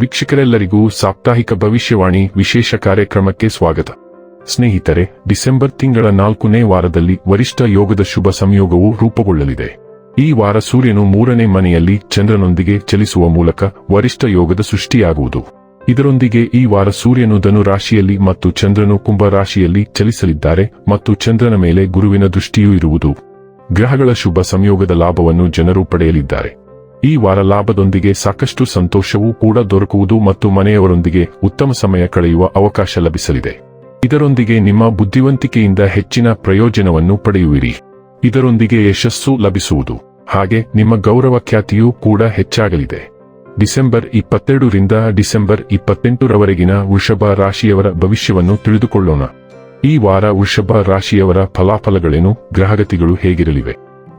ವೀಕ್ಷಕರೆಲ್ಲರಿಗೂ ಸಾಪ್ತಾಹಿಕ ಭವಿಷ್ಯವಾಣಿ ವಿಶೇಷ ಕಾರ್ಯಕ್ರಮಕ್ಕೆ ಸ್ವಾಗತ. ಸ್ನೇಹಿತರೆ, ಡಿಸೆಂಬರ್ ತಿಂಗಳ ನಾಲ್ಕನೇ ವಾರದಲ್ಲಿ ವರಿಷ್ಠ ಯೋಗದ ಶುಭ ಸಂಯೋಗವು ರೂಪುಗೊಳ್ಳಲಿದೆ. ಈ ವಾರ ಸೂರ್ಯನು ಮೂರನೇ ಮನೆಯಲ್ಲಿ ಚಂದ್ರನೊಂದಿಗೆ ಚಲಿಸುವ ಮೂಲಕ ವರಿಷ್ಠ ಯೋಗದ ಸೃಷ್ಟಿಯಾಗುವುದು. ಇದರೊಂದಿಗೆ ಈ ವಾರ ಸೂರ್ಯನು ಧನು ರಾಶಿಯಲ್ಲಿ ಮತ್ತು ಚಂದ್ರನು ಕುಂಭ ರಾಶಿಯಲ್ಲಿ ಚಲಿಸಲಿದ್ದಾರೆ ಮತ್ತು ಚಂದ್ರನ ಮೇಲೆ ಗುರುವಿನ ದೃಷ್ಟಿಯೂ ಇರುವುದು. ಗ್ರಹಗಳ ಶುಭ ಸಂಯೋಗದ ಲಾಭವನ್ನು ಜನರು ಪಡೆಯಲಿದ್ದಾರೆ. ಈ ವಾರ ಲಾಭದೊಂದಿಗೆ ಸಾಕಷ್ಟು ಸಂತೋಷವೂ ಕೂಡ ದೊರಕುವುದು ಮತ್ತು ಮನೆಯವರೊಂದಿಗೆ ಉತ್ತಮ ಸಮಯ ಕಳೆಯುವ ಅವಕಾಶ ಲಭಿಸಲಿದೆ. ಇದರೊಂದಿಗೆ ನಿಮ್ಮ ಬುದ್ಧಿವಂತಿಕೆಯಿಂದ ಹೆಚ್ಚಿನ ಪ್ರಯೋಜನವನ್ನು ಪಡೆಯುವಿರಿ. ಇದರೊಂದಿಗೆ ಯಶಸ್ಸು ಲಭಿಸುವುದು. ಹಾಗೆ ನಿಮ್ಮ ಗೌರವ ಖ್ಯಾತಿಯೂ ಕೂಡ ಹೆಚ್ಚಾಗಲಿದೆ. ಡಿಸೆಂಬರ್ ಇಪ್ಪತ್ತೆರಡರಿಂದ ಡಿಸೆಂಬರ್ ಇಪ್ಪತ್ತೆಂಟರವರೆಗಿನ ವೃಷಭ ರಾಶಿಯವರ ಭವಿಷ್ಯವನ್ನು ತಿಳಿದುಕೊಳ್ಳೋಣ. ಈ ವಾರ ವೃಷಭ ರಾಶಿಯವರ ಫಲಾಫಲಗಳೇನು, ಗ್ರಹಗತಿಗಳು ಹೇಗಿರಲಿವೆ?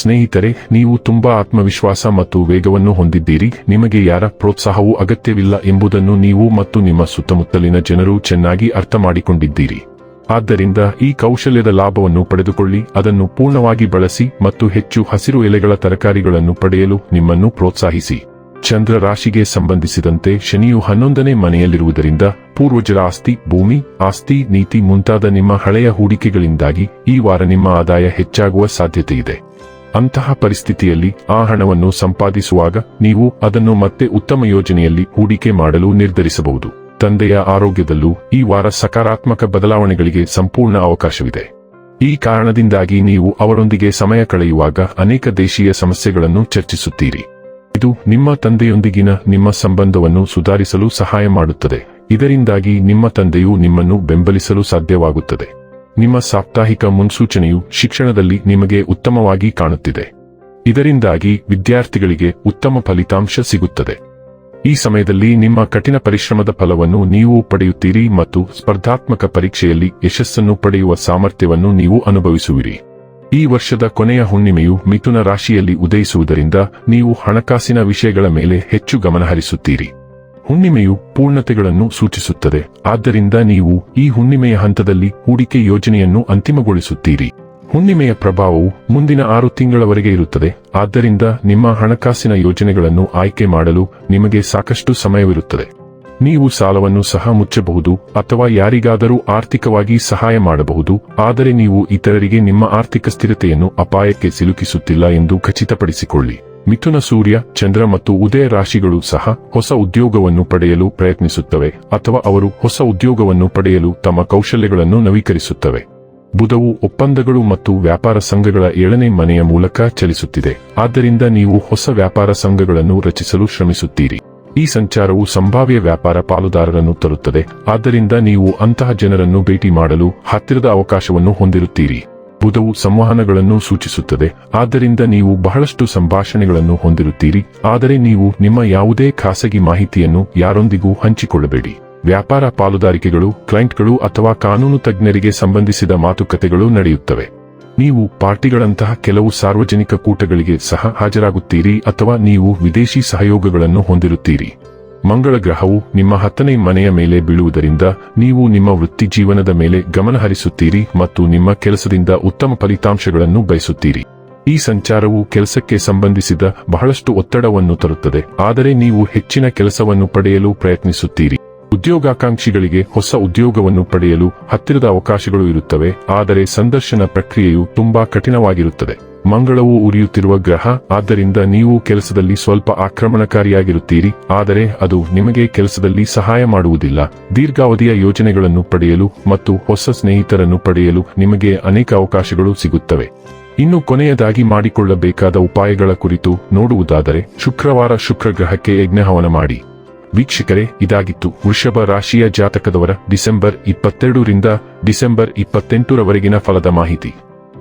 ಸ್ನೇಹಿತರೆ, ನೀವು ತುಂಬಾ ಆತ್ಮವಿಶ್ವಾಸ ಮತ್ತು ವೇಗವನ್ನು ಹೊಂದಿದ್ದೀರಿ. ನಿಮಗೆ ಯಾರ ಪ್ರೋತ್ಸಾಹವೂ ಅಗತ್ಯವಿಲ್ಲ ಎಂಬುದನ್ನು ನೀವು ಮತ್ತು ನಿಮ್ಮ ಸುತ್ತಮುತ್ತಲಿನ ಜನರು ಚೆನ್ನಾಗಿ ಅರ್ಥ ಮಾಡಿಕೊಂಡಿದ್ದೀರಿ ಆದ್ದರಿಂದ ಈ ಕೌಶಲ್ಯದ ಲಾಭವನ್ನು ಪಡೆದುಕೊಳ್ಳಿ, ಅದನ್ನು ಪೂರ್ಣವಾಗಿ ಬಳಸಿ ಮತ್ತು ಹೆಚ್ಚು ಹಸಿರು ಎಲೆಗಳ ತರಕಾರಿಗಳನ್ನು ಪಡೆಯಲು ನಿಮ್ಮನ್ನು ಪ್ರೋತ್ಸಾಹಿಸಿ. ಚಂದ್ರ ರಾಶಿಗೆ ಸಂಬಂಧಿಸಿದಂತೆ ಶನಿಯು ಹನ್ನೊಂದನೇ ಮನೆಯಲ್ಲಿರುವುದರಿಂದ ಪೂರ್ವಜರ ಆಸ್ತಿ, ಭೂಮಿ, ಆಸ್ತಿ, ನೀತಿ ಮುಂತಾದ ನಿಮ್ಮ ಹಳೆಯ ಹೂಡಿಕೆಗಳಿಂದಾಗಿ ಈ ವಾರ ನಿಮ್ಮ ಆದಾಯ ಹೆಚ್ಚಾಗುವ ಸಾಧ್ಯತೆಯಿದೆ. ಅಂತಹ ಪರಿಸ್ಥಿತಿಯಲ್ಲಿ ಆ ಹಣವನ್ನು ಸಂಪಾದಿಸುವಾಗ ನೀವು ಅದನ್ನು ಮತ್ತೆ ಉತ್ತಮ ಯೋಜನೆಯಲ್ಲಿ ಹೂಡಿಕೆ ಮಾಡಲು ನಿರ್ಧರಿಸಬಹುದು. ತಂದೆಯ ಆರೋಗ್ಯದಲ್ಲೂ ಈ ವಾರ ಸಕಾರಾತ್ಮಕ ಬದಲಾವಣೆಗಳಿಗೆ ಸಂಪೂರ್ಣ ಅವಕಾಶವಿದೆ. ಈ ಕಾರಣದಿಂದಾಗಿ ನೀವು ಅವರೊಂದಿಗೆ ಸಮಯ ಕಳೆಯುವಾಗ ಅನೇಕ ದೇಶೀಯ ಸಮಸ್ಯೆಗಳನ್ನು ಚರ್ಚಿಸುತ್ತೀರಿ. ಇದು ನಿಮ್ಮ ತಂದೆಯೊಂದಿಗಿನ ನಿಮ್ಮ ಸಂಬಂಧವನ್ನು ಸುಧಾರಿಸಲು ಸಹಾಯ ಮಾಡುತ್ತದೆ. ಇದರಿಂದಾಗಿ ನಿಮ್ಮ ತಂದೆಯು ನಿಮ್ಮನ್ನು ಬೆಂಬಲಿಸಲು ಸಾಧ್ಯವಾಗುತ್ತದೆ. ನಿಮ್ಮ ಸಾಪ್ತಾಹಿಕ ಮುನ್ಸೂಚನೆಯು ಶಿಕ್ಷಣದಲ್ಲಿ ನಿಮಗೆ ಉತ್ತಮವಾಗಿ ಕಾಣುತ್ತಿದೆ. ಇದರಿಂದಾಗಿ ವಿದ್ಯಾರ್ಥಿಗಳಿಗೆ ಉತ್ತಮ ಫಲಿತಾಂಶ ಸಿಗುತ್ತದೆ. ಈ ಸಮಯದಲ್ಲಿ ನಿಮ್ಮ ಕಠಿಣ ಪರಿಶ್ರಮದ ಫಲವನ್ನು ನೀವು ಪಡೆಯುತ್ತೀರಿ ಮತ್ತು ಸ್ಪರ್ಧಾತ್ಮಕ ಪರೀಕ್ಷೆಯಲ್ಲಿ ಯಶಸ್ಸನ್ನು ಪಡೆಯುವ ಸಾಮರ್ಥ್ಯವನ್ನು ನೀವು ಅನುಭವಿಸುವಿರಿ. ಈ ವರ್ಷದ ಕೊನೆಯ ಹುಣ್ಣಿಮೆಯು ಮಿಥುನ ರಾಶಿಯಲ್ಲಿ ಉದಯಿಸುವುದರಿಂದ ನೀವು ಹಣಕಾಸಿನ ವಿಷಯಗಳ ಮೇಲೆ ಹೆಚ್ಚು ಗಮನಹರಿಸುತ್ತೀರಿ. ಹುಣ್ಣಿಮೆಯು ಪೂರ್ಣತೆಗಳನ್ನು ಸೂಚಿಸುತ್ತದೆ. ಆದ್ದರಿಂದ ನೀವು ಈ ಹುಣ್ಣಿಮೆಯ ಹಂತದಲ್ಲಿ ಹೂಡಿಕೆ ಯೋಜನೆಯನ್ನು ಅಂತಿಮಗೊಳಿಸುತ್ತೀರಿ. ಹುಣ್ಣಿಮೆಯ ಪ್ರಭಾವವು ಮುಂದಿನ ಆರು ತಿಂಗಳವರೆಗೆ ಇರುತ್ತದೆ. ಆದ್ದರಿಂದ ನಿಮ್ಮ ಹಣಕಾಸಿನ ಯೋಜನೆಗಳನ್ನು ಆಯ್ಕೆ ಮಾಡಲು ನಿಮಗೆ ಸಾಕಷ್ಟು ಸಮಯವಿರುತ್ತದೆ. ನೀವು ಸಾಲವನ್ನು ಸಹ ಮುಚ್ಚಬಹುದು ಅಥವಾ ಯಾರಿಗಾದರೂ ಆರ್ಥಿಕವಾಗಿ ಸಹಾಯ ಮಾಡಬಹುದು. ಆದರೆ ನೀವು ಇತರರಿಗೆ ನಿಮ್ಮ ಆರ್ಥಿಕ ಸ್ಥಿರತೆಯನ್ನು ಅಪಾಯಕ್ಕೆ ಸಿಲುಕಿಸುತ್ತಿಲ್ಲ ಎಂದು ಖಚಿತಪಡಿಸಿಕೊಳ್ಳಿ. ಮಿಥುನ ಸೂರ್ಯ, ಚಂದ್ರ ಮತ್ತು ಉದಯ ರಾಶಿಗಳು ಸಹ ಹೊಸ ಉದ್ಯೋಗವನ್ನು ಪಡೆಯಲು ಪ್ರಯತ್ನಿಸುತ್ತವೆ ಅಥವಾ ಅವರು ಹೊಸ ಉದ್ಯೋಗವನ್ನು ಪಡೆಯಲು ತಮ್ಮ ಕೌಶಲ್ಯಗಳನ್ನು ನವೀಕರಿಸುತ್ತವೆ. ಬುಧವು ಒಪ್ಪಂದಗಳು ಮತ್ತು ವ್ಯಾಪಾರ ಸಂಘಗಳ ಏಳನೇ ಮನೆಯ ಮೂಲಕ ಚಲಿಸುತ್ತಿದೆ. ಆದ್ದರಿಂದ ನೀವು ಹೊಸ ವ್ಯಾಪಾರ ಸಂಘಗಳನ್ನು ರಚಿಸಲು ಶ್ರಮಿಸುತ್ತೀರಿ. ಈ ಸಂಚಾರವು ಸಂಭಾವ್ಯ ವ್ಯಾಪಾರ ಪಾಲುದಾರರನ್ನು ತರುತ್ತದೆ. ಆದ್ದರಿಂದ ನೀವು ಅಂತಹ ಜನರನ್ನು ಭೇಟಿ ಮಾಡಲು ಹತ್ತಿರದ ಅವಕಾಶವನ್ನು ಹೊಂದಿರುತ್ತೀರಿ. ಬುಧವು ಸಂವಹನಗಳನ್ನು ಸೂಚಿಸುತ್ತದೆ. ಆದ್ದರಿಂದ ನೀವು ಬಹಳಷ್ಟು ಸಂಭಾಷಣೆಗಳನ್ನು ಹೊಂದಿರುತ್ತೀರಿ. ಆದರೆ ನೀವು ನಿಮ್ಮ ಯಾವುದೇ ಖಾಸಗಿ ಮಾಹಿತಿಯನ್ನು ಯಾರೊಂದಿಗೂ ಹಂಚಿಕೊಳ್ಳಬೇಡಿ. ವ್ಯಾಪಾರ ಪಾಲುದಾರಿಕೆಗಳು, ಕ್ಲೈಂಟ್ಗಳು ಅಥವಾ ಕಾನೂನು ತಜ್ಞರಿಗೆ ಸಂಬಂಧಿಸಿದ ಮಾತುಕತೆಗಳು ನಡೆಯುತ್ತವೆ. ನೀವು ಪಾರ್ಟಿಗಳಂತಹ ಕೆಲವು ಸಾರ್ವಜನಿಕ ಕೂಟಗಳಿಗೆ ಸಹ ಹಾಜರಾಗುತ್ತೀರಿ ಅಥವಾ ನೀವು ವಿದೇಶಿ ಸಹಯೋಗಗಳನ್ನು ಹೊಂದಿರುತ್ತೀರಿ. ಮಂಗಳ ಗ್ರಹವು ನಿಮ್ಮ ಹತ್ತನೇ ಮನೆಯ ಮೇಲೆ ಬೀಳುವುದರಿಂದ ನೀವು ನಿಮ್ಮ ವೃತ್ತಿ ಜೀವನದ ಮೇಲೆ ಗಮನ ಹರಿಸುತ್ತೀರಿ ಮತ್ತು ನಿಮ್ಮ ಕೆಲಸದಿಂದ ಉತ್ತಮ ಫಲಿತಾಂಶಗಳನ್ನು ಬಯಸುತ್ತೀರಿ. ಈ ಸಂಚಾರವು ಕೆಲಸಕ್ಕೆ ಸಂಬಂಧಿಸಿದ ಬಹಳಷ್ಟು ಒತ್ತಡವನ್ನು ತರುತ್ತದೆ, ಆದರೆ ನೀವು ಹೆಚ್ಚಿನ ಕೆಲಸವನ್ನು ಪಡೆಯಲು ಪ್ರಯತ್ನಿಸುತ್ತೀರಿ. ಉದ್ಯೋಗಾಕಾಂಕ್ಷಿಗಳಿಗೆ ಹೊಸ ಉದ್ಯೋಗವನ್ನು ಪಡೆಯಲು ಹತ್ತಿರದ ಅವಕಾಶಗಳು ಇರುತ್ತವೆ, ಆದರೆ ಸಂದರ್ಶನ ಪ್ರಕ್ರಿಯೆಯು ತುಂಬಾ ಕಠಿಣವಾಗಿರುತ್ತದೆ. ಮಂಗಳವು ಉರಿಯುತ್ತಿರುವ ಗ್ರಹ, ಆದ್ದರಿಂದ ನೀವು ಕೆಲಸದಲ್ಲಿ ಸ್ವಲ್ಪ ಆಕ್ರಮಣಕಾರಿಯಾಗಿರುತ್ತೀರಿ, ಆದರೆ ಅದು ನಿಮಗೆ ಕೆಲಸದಲ್ಲಿ ಸಹಾಯ ಮಾಡುವುದಿಲ್ಲ. ದೀರ್ಘಾವಧಿಯ ಯೋಜನೆಗಳನ್ನು ಪಡೆಯಲು ಮತ್ತು ಹೊಸ ಸ್ನೇಹಿತರನ್ನು ಪಡೆಯಲು ನಿಮಗೆ ಅನೇಕ ಅವಕಾಶಗಳು ಸಿಗುತ್ತವೆ. ಇನ್ನು ಕೊನೆಯದಾಗಿ ಮಾಡಿಕೊಳ್ಳಬೇಕಾದ ಉಪಾಯಗಳ ಕುರಿತು ನೋಡುವುದಾದರೆ, ಶುಕ್ರವಾರ ಶುಕ್ರ ಗ್ರಹಕ್ಕೆ ಯಜ್ಞಹವನ ಮಾಡಿ. ವೀಕ್ಷಕರೇ, ಇದಾಗಿತ್ತು ವೃಷಭ ರಾಶಿಯ ಜಾತಕದವರ ಡಿಸೆಂಬರ್ ಇಪ್ಪತ್ತೆರಡರಿಂದ ಡಿಸೆಂಬರ್ ಇಪ್ಪತ್ತೆಂಟರವರೆಗಿನ ಫಲದ ಮಾಹಿತಿ.